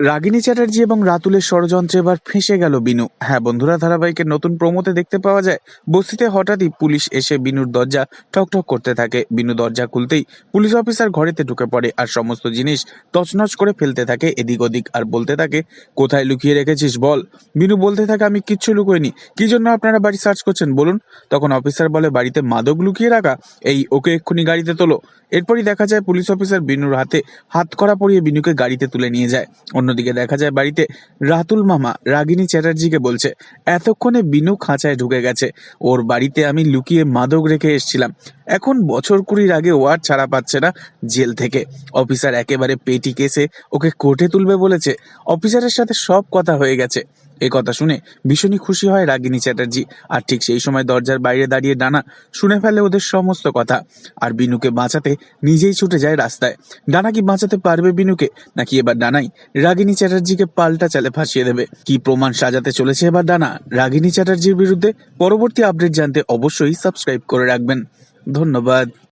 রাগিনী চ্যাটার্জি এবং রাতুলের ষড়যন্ত্রে এবার ফেঁসে গেল বিনু। হ্যাঁ বন্ধুরা, ধারাবাহিকের নতুন প্রমোতে দেখতে পাওয়া যায়, বস্তিতে হঠাৎই পুলিশ এসে বিনুর দরজা ঠকঠক করতে থাকে। বিনু দরজা খুলতেই পুলিশ অফিসার ঘরেতে ঢুকে পড়ে আর সমস্ত জিনিস তছনছ করে ফেলতে থাকে এদিক ওদিক আর বলতে থাকে, কোথায় লুকিয়ে রেখেছিস বল? বিনু বলতে থাকে, আমি কিচ্ছু লুকোইনি। কি জন্য আপনারা বাড়ি সার্চ করছেন, বলুন? তখন অফিসার বলে, বাড়িতে মাদক লুকিয়ে রাখা? এই, ওকে এক্ষুনি গাড়িতে তোলো। এরপরই দেখা যায়, পুলিশ অফিসার বিনুর হাতে হাত করা পরিয়ে বিনুকে গাড়িতে তুলে নিয়ে যায়। অন্যদিকে দেখা যায় বাড়িতে রাতুল মামা রাগিনী চ্যাটার্জিকে বলছে, এতক্ষণে বিনু খাঁচায় ঢুকে গেছে। ওর বাড়িতে আমি লুকিয়ে মাদক রেখে এসছিলাম। এখন বছর কুড়ির আগে ও আর ছাড়া পাচ্ছে না জেল থেকে। অফিসার একেবারে পেটি কেসে ওকে কোর্টে তুলবে বলেছে। অফিসারের সাথে সব কথা হয়ে গেছে। এ কথা শুনে ভীষণই খুশি হয় রাগিনী চ্যাটার্জি। আর ঠিক সেই সময় দরজার বাইরে দাঁড়িয়ে ডানা শুনে ফেলে ওদের সমস্ত কথা। আর বিনুকে বাঁচাতে নিজেই ছুটে যায় রাস্তায়। ডানা কি বাঁচাতে পারবে বিনুকে? নাকি এবার ডানাই রাগিনী চ্যাটার্জিকে পাল্টা চালে ফাঁসিয়ে দেবে? কি প্রমাণ সাজাতে চলেছে এবার ডানা? রাগিনী চ্যাটার্জির বিরুদ্ধে পরবর্তী আপডেট জানতে অবশ্যই সাবস্ক্রাইব করে রাখবেন। ধন্যবাদ।